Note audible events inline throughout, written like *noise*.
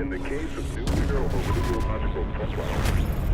In the case of nuclear or radiological fallout,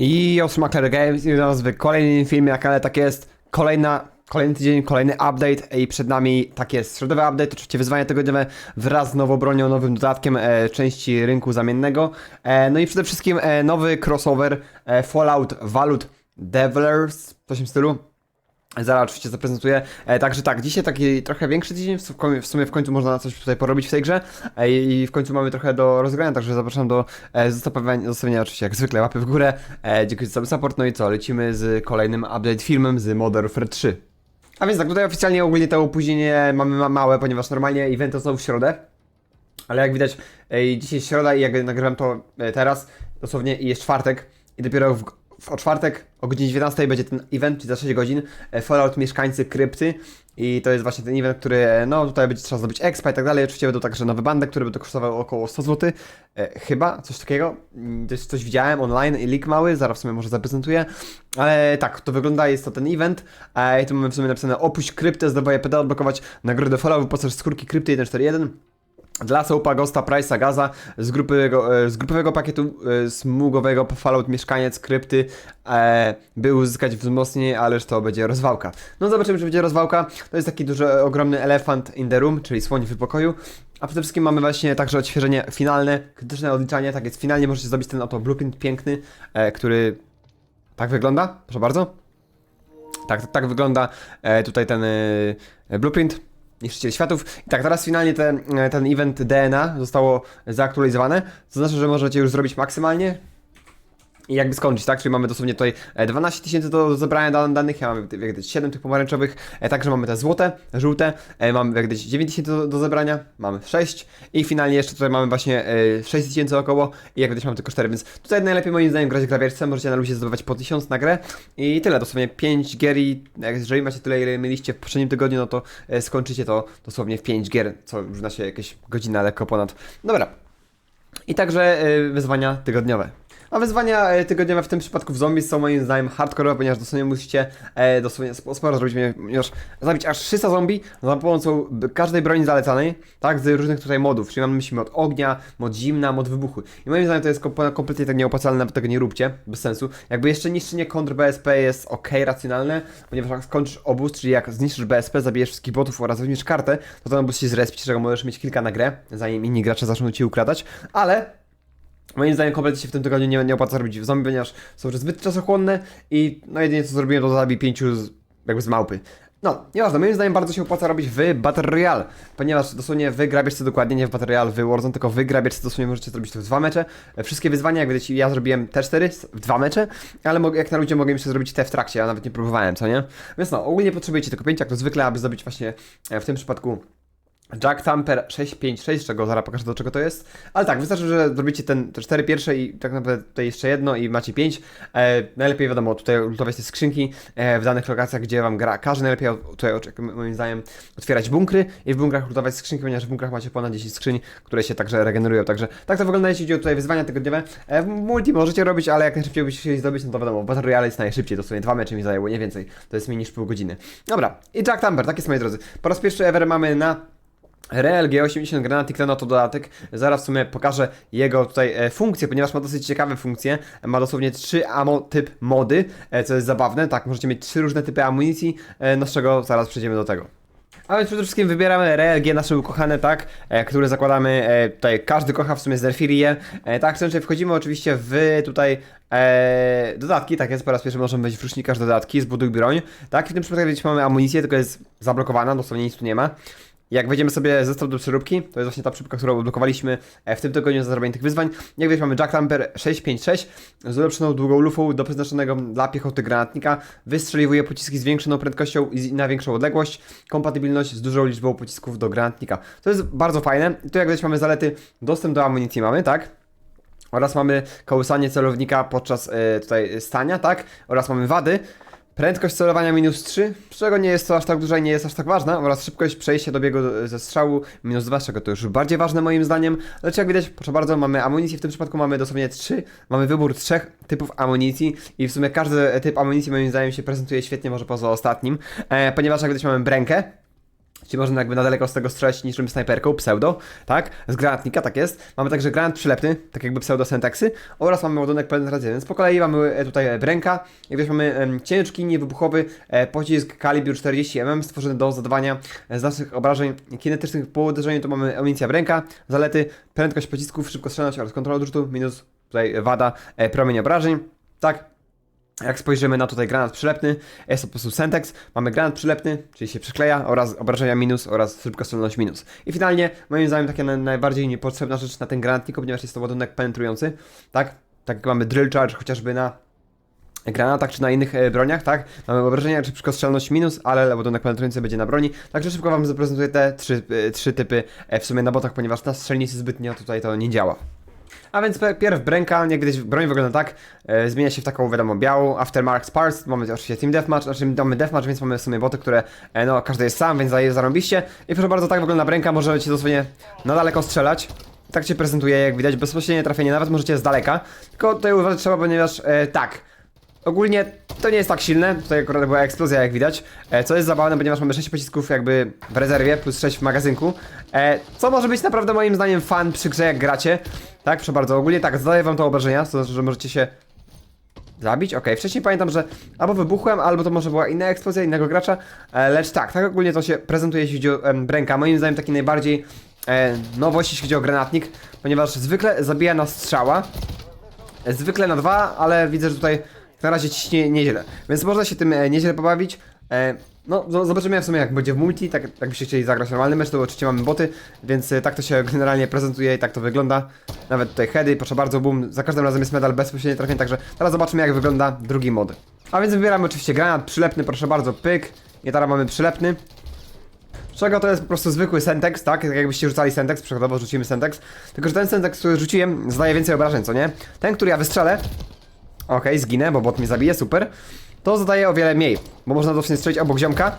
I Osma Claire Games i nas w kolejnym filmie na kanale tak jest. Kolejna, kolejny tydzień, kolejny update i przed nami tak jest. Środowy update, oczywiście wyzwania tygodniowe wraz z nową bronią, nowym dodatkiem e, części rynku zamiennego. E, no i przede wszystkim e, nowy crossover e, Fallout Valut Develers, coś w tym stylu. Zaraz oczywiście zaprezentuję. E, także tak, dzisiaj taki trochę większy tydzień, w sumie, w sumie w końcu można coś tutaj porobić w tej grze e, i w końcu mamy trochę do rozgrania, także zapraszam do e, zostawienia, zostawienia oczywiście jak zwykle łapy w górę. E, dziękuję za cały support, no i co, lecimy z kolejnym update filmem z Modern Warfare 3. A więc tak, tutaj oficjalnie ogólnie to opóźnienie mamy ma małe, ponieważ normalnie eventy są w środę. Ale jak widać, e, dzisiaj jest środa i jak nagrywam to e, teraz, dosłownie jest czwartek i dopiero w, w, o czwartek o godzinie 19 będzie ten event, czyli za 6 godzin, e, Fallout Mieszkańcy Krypty. I to jest właśnie ten event, który, e, no tutaj będzie trzeba zdobyć expa i tak dalej, oczywiście będą także nowe bandy, które będą kosztowały około 100 zł, e, chyba, coś takiego, Mm, to jest coś widziałem online i leak mały, zaraz w sumie może zaprezentuję, ale tak, to wygląda, jest to ten event, e, i tu mamy w sumie napisane opuść kryptę, zdobywaj pedał, odblokować. Nagrodę Fallout, wyposaż skórki krypty 141, dla Soapa Gosta Price'a Gaza z, grupowego, e, z grupowego pakietu e, smugowego Fallout Mieszkaniec Krypty e, by uzyskać wzmocnienie, ależ to będzie rozwałka. No zobaczymy, czy będzie rozwałka. To jest taki duży, ogromny elefant in the room, czyli słoń w pokoju. A przede wszystkim mamy właśnie także odświeżenie finalne, krytyczne odliczanie, tak jest finalnie możecie zrobić ten oto blueprint piękny, e, który tak wygląda, proszę bardzo. Tak, tak wygląda e, tutaj ten e, blueprint. Niszczyciel światów. I tak, teraz finalnie ten, e, ten event DNA zostało zaktualizowane. To znaczy, że możecie już zrobić maksymalnie i jakby skończyć, tak? Czyli mamy dosłownie tutaj e, 12 tysięcy do zebrania dan- danych, ja mam jak gdyby 7 tych pomarańczowych, e, także mamy te złote, żółte, e, mamy jak gdyby 9 tysięcy do, do zebrania, mamy 6 i finalnie jeszcze tutaj mamy właśnie e, 6 tysięcy około i jak widać mamy tylko 4, więc tutaj najlepiej moim zdaniem grać w klawiarce, możecie na luzie zdobywać po 1000 na grę i tyle, dosłownie 5 gier i jeżeli macie tyle ile mieliście w poprzednim tygodniu, no to e, skończycie to dosłownie w 5 gier, co równa się jakieś godzina lekko ponad. Dobra, i także wyzwania tygodniowe. A wyzwania y, tygodniowe w tym przypadku w zombies są moim zdaniem hardkorowe, ponieważ dosłownie musicie e, dosłownie sp- sporo zrobić, ponieważ zabić aż 300 zombie za pomocą każdej broni zalecanej, tak, z różnych tutaj modów, czyli mamy myśli mod ognia, mod zimna, mod wybuchu. I moim zdaniem to jest kom- kompletnie tak nieopłacalne, nawet tego nie róbcie, bez sensu. Jakby jeszcze niszczenie kontr BSP jest ok, racjonalne, ponieważ jak skończysz obóz, czyli jak zniszczysz BSP, zabijesz wszystkich botów oraz weźmiesz kartę, to ten obóz się zrespić, czego możesz mieć kilka na grę, zanim inni gracze zaczną ci ukradać, ale Moim zdaniem kompletnie się w tym tygodniu nie, nie opłaca robić w zombie, ponieważ są już zbyt czasochłonne i no jedynie co zrobiłem to zabij pięciu z, jakby z małpy. No, nieważne, moim zdaniem bardzo się opłaca robić w Battle Royale, ponieważ dosłownie wy grabieszce dokładnie, nie w Battle Royale, w Warzone, tylko wy grabieszce dosłownie możecie zrobić to w dwa mecze. E, Wszystkie wyzwania, jak wiecie, ja zrobiłem te cztery w dwa mecze, ale jak na ludzie mogę jeszcze zrobić te w trakcie, ja nawet nie próbowałem, co nie? Więc no, ogólnie potrzebujecie tylko pięć, jak to zwykle, aby zdobyć właśnie e, w tym przypadku Jack Thumper 656, czego zaraz pokażę do czego to jest. Ale tak, wystarczy, że zrobicie ten, te cztery pierwsze i tak naprawdę tutaj jeszcze jedno i macie pięć. E, najlepiej wiadomo, tutaj lutować te skrzynki e, w danych lokacjach, gdzie wam gra każe. Najlepiej tutaj moim zdaniem otwierać bunkry i w bunkrach lutować skrzynki, ponieważ w bunkrach macie ponad 10 skrzyń, które się także regenerują. Także tak to wygląda, jeśli chodzi o tutaj wyzwania tygodniowe. E, w multi możecie robić, ale jak najszybciej byście chcieli zdobyć, no to wiadomo, Battle Royale jest najszybciej, dosłownie dwa mecze mi zajęło, nie więcej. To jest mniej niż pół godziny. Dobra, i Jack Thumper, tak jest moi drodzy. Po raz pierwszy ever mamy na Real G80 Granat Tiklena to dodatek. Zaraz w sumie pokażę jego tutaj e, funkcje, ponieważ ma dosyć ciekawe funkcje. Ma dosłownie trzy ammo typ mody, e, co jest zabawne. Tak, możecie mieć trzy różne typy amunicji, e, no z czego zaraz przejdziemy do tego. A więc przede wszystkim wybieramy RLG nasze ukochane, tak, e, które zakładamy, e, tutaj każdy kocha w sumie Zerfirię, e, tak, częściej wchodzimy oczywiście w tutaj e, dodatki, tak jest, po raz pierwszy możemy wejść w rusznikarz dodatki, zbuduj broń, tak, w tym przypadku wiecie, mamy amunicję, tylko jest zablokowana, dosłownie nic tu nie ma. Jak wejdziemy sobie zestaw do przeróbki, to jest właśnie ta przyróbka, którą odblokowaliśmy e, w tym tygodniu za zrobienie tych wyzwań. Jak widać mamy Jack Lamper 656 z ulepszoną długą lufą do przeznaczonego dla piechoty granatnika. Wystrzeliwuje pociski z większą prędkością i na większą odległość. Kompatybilność z dużą liczbą pocisków do granatnika. To jest bardzo fajne. I tu jak widać mamy zalety, dostęp do amunicji mamy, tak? Oraz mamy kołysanie celownika podczas e, tutaj stania, tak? Oraz mamy wady. Prędkość celowania minus 3, z czego nie jest to aż tak duża i nie jest aż tak ważna, oraz szybkość przejścia do biegu ze strzału minus 2, z czego to już bardziej ważne moim zdaniem. Lecz jak widać, proszę bardzo, mamy amunicję, w tym przypadku mamy dosłownie 3, mamy wybór trzech typów amunicji i w sumie każdy typ amunicji moim zdaniem się prezentuje świetnie, może poza ostatnim, e, ponieważ jak widać mamy brękę, Czyli można jakby na daleko z tego strzelać niczym snajperką, pseudo, tak? Z granatnika, tak jest. Mamy także granat przylepny, tak jakby pseudo syntaksy oraz mamy ładunek penetracyjny. Więc po kolei mamy e, tutaj e, bręka, jak wiesz mamy em, ciężki, niewybuchowy e, pocisk kalibru 40 mm stworzony do zadawania e, znacznych obrażeń kinetycznych po uderzeniu. To mamy amunicja bręka, zalety, prędkość pocisków, szybkostrzelność oraz kontrola odrzutu, minus tutaj wada, e, promień obrażeń, tak? Jak spojrzymy na tutaj granat przylepny, jest to po prostu Sentex, mamy granat przylepny, czyli się przykleja, oraz obrażenia minus, oraz szybkostrzelność minus. I finalnie, moim zdaniem, taka na, najbardziej niepotrzebna rzecz na ten granatnik, ponieważ jest to ładunek penetrujący, tak? Tak jak mamy drill charge chociażby na granatach czy na innych e, broniach, tak? Mamy obrażenia czy szybkostrzelność minus, ale ładunek penetrujący będzie na broni. Także szybko Wam zaprezentuję te trzy, e, trzy typy e, w sumie na botach, ponieważ na strzelnicy zbytnio tutaj to nie działa. A więc pierw bręka, widać broń wygląda tak, e, zmienia się w taką wiadomo białą, Aftermark Spars, mamy oczywiście Team Deathmatch, znaczy mamy Deathmatch, więc mamy w sumie boty, które, e, no każdy jest sam, więc daje zarąbiście. I proszę bardzo, tak wygląda bręka, możecie dosłownie na daleko strzelać. Tak się prezentuje, jak widać, bezpośrednie trafienie, nawet możecie z daleka. Tylko tutaj uważać trzeba, ponieważ e, tak, Ogólnie to nie jest tak silne, tutaj akurat była eksplozja jak widać, e, co jest zabawne, ponieważ mamy 6 pocisków jakby w rezerwie, plus 6 w magazynku, e, co może być naprawdę moim zdaniem fan przy grze jak gracie, tak, proszę bardzo, ogólnie tak, zadaję wam to obrażenia, to znaczy, że możecie się zabić, okej, wcześniej pamiętam, że albo wybuchłem, albo to może była inna eksplozja innego gracza, e, lecz tak, tak ogólnie to się prezentuje, jeśli chodzi o bręka, moim zdaniem taki najbardziej e, nowość, jeśli chodzi o granatnik, ponieważ zwykle zabija na strzała, zwykle na dwa, ale widzę, że tutaj na razie ciśnie nieźle. Więc można się tym e, nieźle pobawić. E, no, zo- zobaczymy w sumie jak będzie w multi, tak jakbyście chcieli zagrać normalny mecz, to oczywiście mamy boty, więc e, tak to się *laughs* generalnie prezentuje i tak to wygląda. Nawet tutaj heady, proszę bardzo, boom, za każdym razem jest medal bezpośrednie trafienie, także teraz zobaczymy jak wygląda drugi mod. A więc wybieramy oczywiście granat przylepny, proszę bardzo, pyk. I teraz mamy przylepny. Czego to jest po prostu zwykły Sentex, tak? Tak jakbyście rzucali Sentex, przykładowo rzucimy Sentex. Tylko, że ten Sentex, który rzuciłem, zadaje więcej obrażeń, co nie? Ten, który ja wystrzelę, okej, zginę, bo bot mnie zabije, super. To zadaje o wiele mniej, bo można dosłownie strzelić obok ziomka.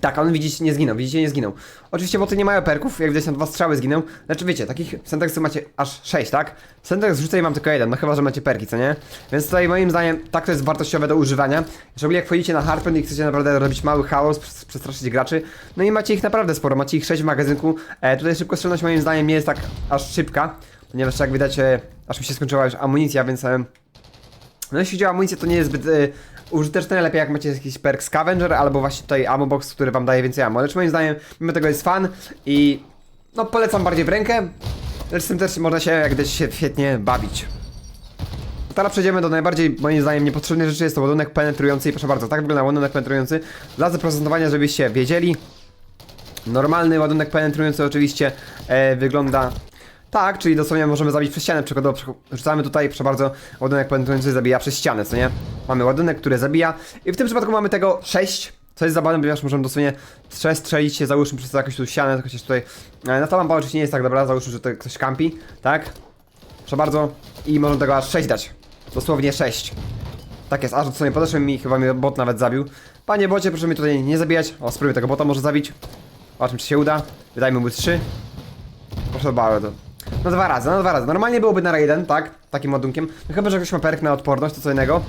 Tak, on widzicie nie zginął, widzicie nie zginął. Oczywiście boty nie mają perków, jak widać na dwa strzały zginął. Znaczy wiecie, takich Sentexów macie aż 6, tak? Sentex rzucę i mam tylko jeden, no chyba, że macie perki, co nie? Więc tutaj moim zdaniem tak to jest wartościowe do używania. Szczególnie jak wchodzicie na Harpen i chcecie naprawdę robić mały chaos, przes- przestraszyć graczy. No i macie ich naprawdę sporo, macie ich 6 w magazynku. E, tutaj szybkostrzelność moim zdaniem nie jest tak aż szybka, ponieważ jak widać, e, aż mi się skończyła już amunicja, więc... E, no jeśli chodzi o amunicję, to nie jest zbyt y, użyteczne, lepiej jak macie jakiś perk Scavenger, albo właśnie tutaj ammo box, który wam daje więcej ammo, lecz moim zdaniem mimo tego jest fan i no polecam bardziej w rękę, lecz z tym też można się jak widać się świetnie bawić. Teraz przejdziemy do najbardziej, moim zdaniem, niepotrzebnej rzeczy, jest to ładunek penetrujący i proszę bardzo, tak wygląda ładunek penetrujący. Dla zaprezentowania, żebyście wiedzieli, Normalny ładunek penetrujący oczywiście e, wygląda tak, czyli dosłownie możemy zabić przez ścianę. Przykładowo przy- rzucamy tutaj, proszę bardzo, ładunek penetrujący zabija przez ścianę, co nie? Mamy ładunek, który zabija i w tym przypadku mamy tego 6, co jest zabawne, ponieważ możemy dosłownie strze- strzelić się, załóżmy przez jakąś tu ścianę, chociaż tutaj e, na to lampa oczywiście nie jest tak dobra, załóżmy, że tutaj ktoś kampi, tak? Proszę bardzo i możemy tego aż 6 dać. Dosłownie 6. Tak jest, aż do sobie podeszłem i chyba mnie bot nawet zabił. Panie bocie, proszę mnie tutaj nie zabijać. O, spróbuję tego bota może zabić. Zobaczmy, czy się uda. Wydajmy mu 3. Proszę bardzo. No dwa razy, no dwa razy. Normalnie byłoby na jeden, tak? Takim ładunkiem. No chyba, że ktoś ma perk na odporność, to co innego.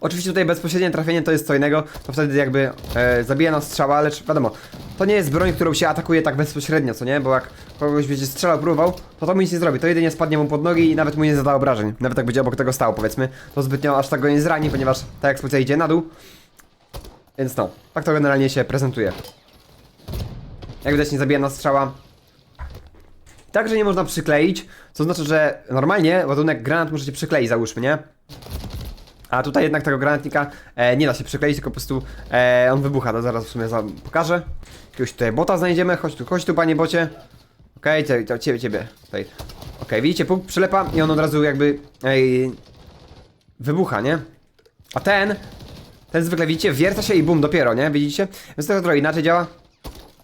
Oczywiście tutaj bezpośrednie trafienie to jest co innego, to wtedy jakby e, zabija nas strzała, lecz wiadomo, to nie jest broń, którą się atakuje tak bezpośrednio, co nie? Bo jak kogoś będzie strzelał, próbował, to to mu nic nie zrobi, to jedynie spadnie mu pod nogi i nawet mu nie zada obrażeń. Nawet jak będzie obok tego stał, powiedzmy, to zbytnio aż tak go nie zrani, ponieważ ta eksplozja idzie na dół. Więc no, tak to generalnie się prezentuje. Jak widać nie zabija nas strzała. Także nie można przykleić, co znaczy, że normalnie ładunek granat możecie przykleić, załóżmy, nie? A tutaj jednak tego granatnika e, nie da się przykleić, tylko po prostu e, on wybucha. To zaraz w sumie za, pokażę. Jakiegoś tutaj bota znajdziemy. Chodź tu, chodź tu panie bocie. Okej, okay, to ciebie, ciebie. Tutaj. Okej, widzicie, punkt przylepa i on od razu jakby ej, wybucha, nie? A ten, ten zwykle widzicie, wierca się i bum, dopiero, nie? Widzicie? Więc to trochę inaczej działa.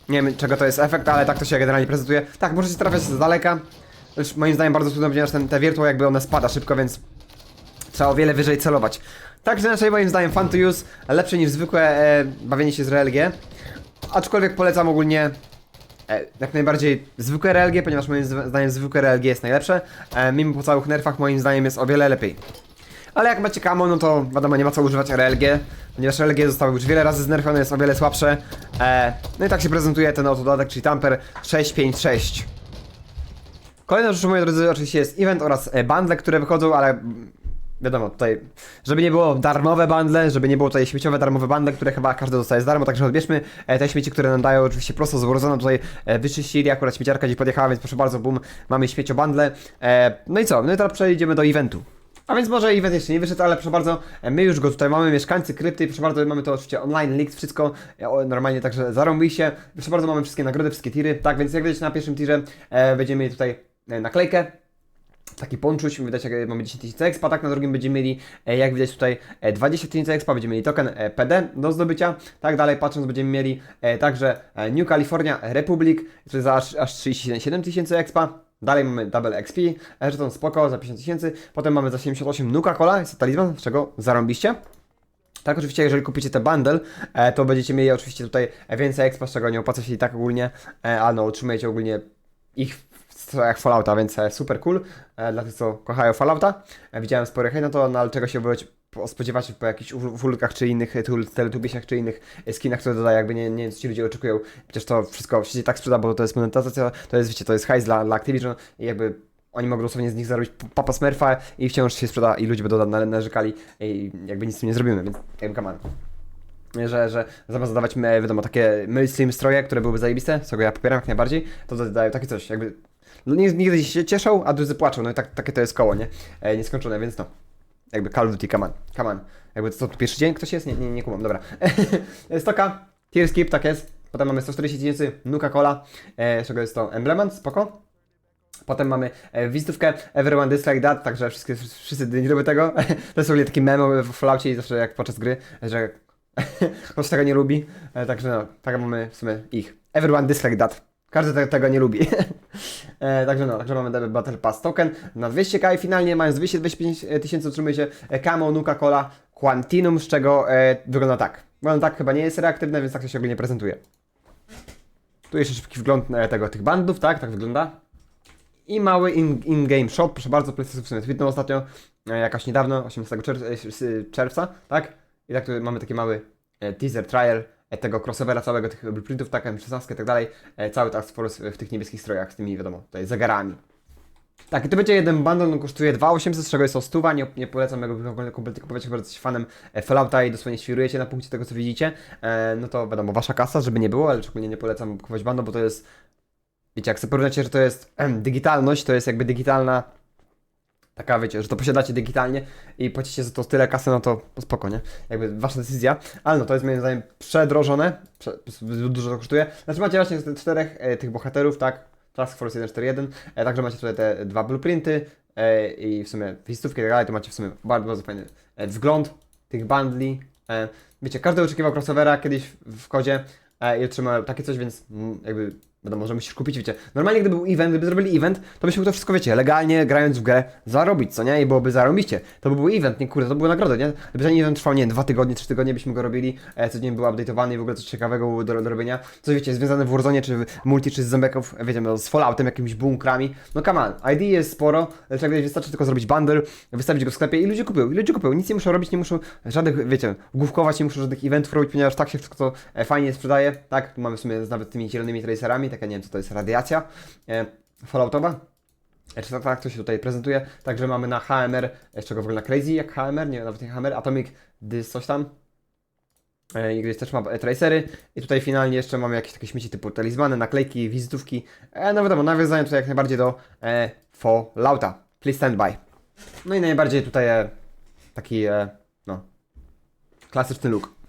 Nie wiem czego to jest efekt, ale tak to się generalnie prezentuje. Tak, możecie trafiać z daleka. Moim zdaniem bardzo trudno, ponieważ ten, te wiertło jakby one spada szybko, więc trzeba o wiele wyżej celować. Także inaczej moim zdaniem fun to use, lepsze niż zwykłe e, bawienie się z RLG. Aczkolwiek polecam ogólnie e, jak najbardziej zwykłe RLG, ponieważ moim zdaniem zwykłe RLG jest najlepsze. E, mimo po całych nerfach moim zdaniem jest o wiele lepiej. Ale jak macie kamo, no to wiadomo, nie ma co używać RLG, ponieważ RLG zostały już wiele razy znerfione, jest o wiele słabsze. E, no i tak się prezentuje ten oto dodatek, czyli Tamper 656. Kolejną rzeczą, moi drodzy, oczywiście jest event oraz e, bundle, które wychodzą, ale wiadomo, tutaj, żeby nie było darmowe bundle, żeby nie było tutaj śmieciowe darmowe bundle, które chyba każdy dostaje z darmo, także odbierzmy e, te śmieci, które nam dają oczywiście prosto z tutaj e, wyczyścili, akurat śmieciarka gdzieś podjechała, więc proszę bardzo, boom, mamy śmiecio bundle. No i co, no i teraz przejdziemy do eventu. A więc może event jeszcze nie wyszedł, ale proszę bardzo, e, my już go tutaj mamy, mieszkańcy krypty, proszę bardzo, mamy to oczywiście online, leaked, wszystko e, normalnie, także zarąbiście. Proszę bardzo, mamy wszystkie nagrody, wszystkie tiry, tak, więc jak widzicie na pierwszym tirze e, będziemy mieli tutaj e, naklejkę, taki ponczuć, widać jak mamy 10 tysięcy expa, tak na drugim będziemy mieli, e, jak widać tutaj e, 20 tysięcy expa, będziemy mieli token e, PD do zdobycia, tak dalej patrząc będziemy mieli e, także e, New California Republic, to jest aż, aż 37 tysięcy expa, dalej mamy Double XP, e, że to spoko za 50 tysięcy, potem mamy za 78 Nuka Cola, jest to talizman, z czego zarąbiście. Tak, oczywiście, jeżeli kupicie te bundle, e, to będziecie mieli oczywiście tutaj więcej expa, z czego nie opłaca się i tak ogólnie, ale no, otrzymujecie ogólnie ich strojach Fallouta, więc e, super cool e, dla tych, co kochają Fallouta. Widziałem spory hejt na to, no ale czego się być spodziewać po jakichś ulkach czy innych teletubisiach czy innych e, skinach, które dodają, jakby nie, nie wiem, co ci ludzie oczekują. Przecież to wszystko się tak sprzeda, bo to jest monetyzacja, to jest, wiecie, to jest hajs dla, dla Activision i jakby oni mogą dosłownie z nich zarobić papa smurfa i wciąż się sprzeda i ludzie będą na- narzekali i jakby nic z tym nie zrobimy, więc jakby on że, że zamiast zadawać, e, wiadomo, takie mainstream stroje, które byłyby zajebiste, z czego ja popieram jak najbardziej, to dodają takie coś, jakby no, nigdy się cieszą, a drudzy płaczą, no i tak, takie to jest koło, nie? E, nieskończone, więc no, jakby Call of Duty, come on, come on. Jakby co, tu pierwszy dzień ktoś jest? Nie, nie, nie kumam, dobra. *laughs* Stoka, tier skip, tak jest, potem mamy 140 tysięcy, Nuka Cola, e, z czego jest to Embleman, spoko. Potem mamy e, wizytówkę Everyone Dislike That, także wszyscy, wszyscy nie lubią tego. *laughs* To jest w ogóle taki memo w Falloutie i zawsze jak podczas gry, że *laughs* ktoś tego nie lubi. E, także no, tak mamy w sumie ich. Everyone Dislike That. Każdy te, tego nie lubi. *laughs* e, także no, także mamy Battle Pass Token na 200k i finalnie mając 225 tysięcy otrzymujecie e, Camo, Nuka Cola, Quantinum, z czego e, wygląda tak. Wygląda tak, chyba nie jest reaktywne, więc tak to się ogólnie prezentuje. Tu jeszcze szybki wgląd e, tego, tych bandów, tak, tak wygląda. I mały in- in-game shop, proszę bardzo, PlayStation w sumie tweetnął ostatnio, e, jakaś niedawno, 18 czerw- e, s- czerwca, tak? I tak tu mamy taki mały e, teaser, trial e, tego crossovera całego, tych blueprintów, tak, M16 i tak dalej, e, cały Task Force w tych niebieskich strojach z tymi, wiadomo, tutaj zegarami. Tak, i to będzie jeden bundle, on kosztuje 2800, z czego jest to stuwa, nie, nie polecam go kompletnie kupować, chyba jesteś fanem e, Fallouta i dosłownie świrujecie na punkcie tego, co widzicie, e, no to wiadomo, wasza kasa, żeby nie było, ale szczególnie nie polecam kupować bundle, bo to jest Wiecie, jak sobie porównacie, że to jest em, digitalność, to jest jakby digitalna taka, wiecie, że to posiadacie digitalnie i płacicie za to tyle kasy, no to spoko, nie? Jakby wasza decyzja, ale no to jest moim zdaniem przedrożone, prze, dużo to kosztuje. Znaczy macie właśnie z tych czterech e, tych bohaterów, tak? Task Force 141, e, także macie tutaj te dwa blueprinty e, i w sumie wizytówki i tak dalej, to macie w sumie bardzo, bardzo fajny e, tych bundli. E, wiecie, każdy oczekiwał crossovera kiedyś w, kodzie e, i otrzymał takie coś, więc mm, jakby Wiadomo, że musisz kupić, wiecie. Normalnie gdyby był event, gdyby zrobili event, to byśmy to wszystko, wiecie, legalnie grając w grę zarobić, co nie? I byłoby zarobiście. To by był event, nie kurde, to były nagrody, nie? Gdyby ten event trwał, nie dwa tygodnie, trzy tygodnie byśmy go robili, e, co dzień był update'owany i w ogóle coś ciekawego do, do robienia. Coś, wiecie, związane w Warzone, czy w multi, czy z zombiaków, wiecie, no, z Falloutem, jakimiś bunkrami. No come on, ID jest sporo, lecz jak wystarczy tylko zrobić bundle, wystawić go w sklepie i ludzie kupują, i ludzie kupują. Nic nie muszą robić, nie muszą żadnych, wiecie, główkować, nie muszą żadnych eventów robić, ponieważ tak się wszystko to e, fajnie sprzedaje, tak? Tu mamy w sumie nawet tymi zielonymi tracerami, taka, nie wiem, co to jest, radiacja e, falloutowa. E, Czy tak, tak to się tutaj prezentuje? Także mamy na HMR, z czego wygląda Crazy jak HMR, nie nawet nie HMR, Atomic Dys coś tam. E, I gdzieś też ma tracery. I tutaj finalnie jeszcze mamy jakieś takie śmieci typu talizmany, naklejki, wizytówki. E, no wiadomo, nawiązanie tutaj jak najbardziej do e, Fallouta. Please stand by. No i najbardziej tutaj e, taki e, no, klasyczny look.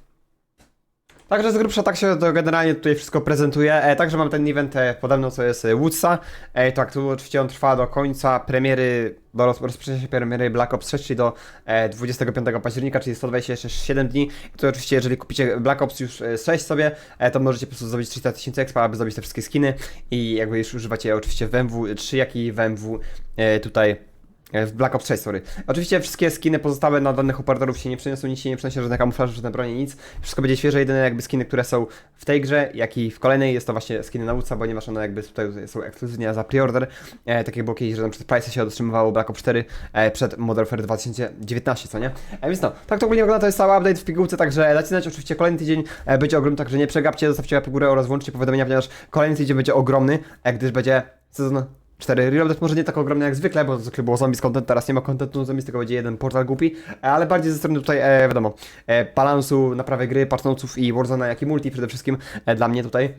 Także z grubsza tak się to generalnie tutaj wszystko prezentuje. E, także mam ten event e, pode mną, co jest e, Woodsa. E, tak, tu oczywiście on trwa do końca premiery, do roz, rozpoczęcia się premiery Black Ops 6, czyli do e, 25 października, czyli 127 dni. Tu oczywiście, jeżeli kupicie Black Ops już e, 6 sobie, e, to możecie po prostu zrobić 300 tysięcy expa, aby zrobić te wszystkie skiny. I jakby już używacie oczywiście w MW 3, jak i w MW e, tutaj E, W Black Ops 6, sorry. Oczywiście wszystkie skiny pozostałe na danych operatorów się nie przeniosą, nic się nie przeniosą, żadne kamuflaże, żadne bronie, nic. Wszystko będzie świeże, jedyne jakby skiny, które są w tej grze, jak i w kolejnej, jest to właśnie skiny na łódce, ponieważ one jakby tutaj są ekskluzywnie za preorder. E, tak jak było kiedyś, że tam przez Price się otrzymywało Black Ops 4 e, przed Modern Warfare 2019, co nie? E, więc no, tak to ogólnie wygląda, to jest cały update w pigułce, także dajcie znać, oczywiście kolejny tydzień e, będzie ogromny, także nie przegapcie, zostawcie łapkę w górę oraz włączcie powiadomienia, ponieważ kolejny tydzień będzie ogromny, e, gdyż będzie sezon 4 Reloaded może nie tak ogromny jak zwykle, bo zwykle było zombies content, teraz nie ma contentu zombies, tylko będzie jeden portal głupi, e, ale bardziej ze strony tutaj, e, wiadomo, e, balansu naprawy gry, patchnoców i Warzone, jak i multi przede wszystkim e, dla mnie tutaj.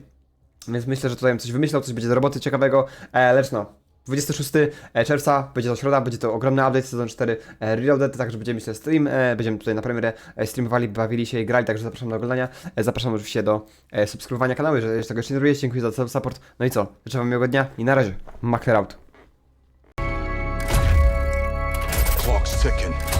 Więc myślę, że tutaj bym coś wymyślał, coś będzie do roboty ciekawego, e, lecz no. 26 czerwca, będzie to środa, będzie to ogromny update sezon 4 e, Reloaded, także będziemy myślę stream, e, będziemy tutaj na premierę e, streamowali, bawili się i grali, także zapraszam do oglądania, e, zapraszam oczywiście do e, subskrybowania kanału, jeżeli tego jeszcze nie robicie, dziękuję za support, no i co, życzę wam miłego dnia i na razie, Makler out. Clock's ticking.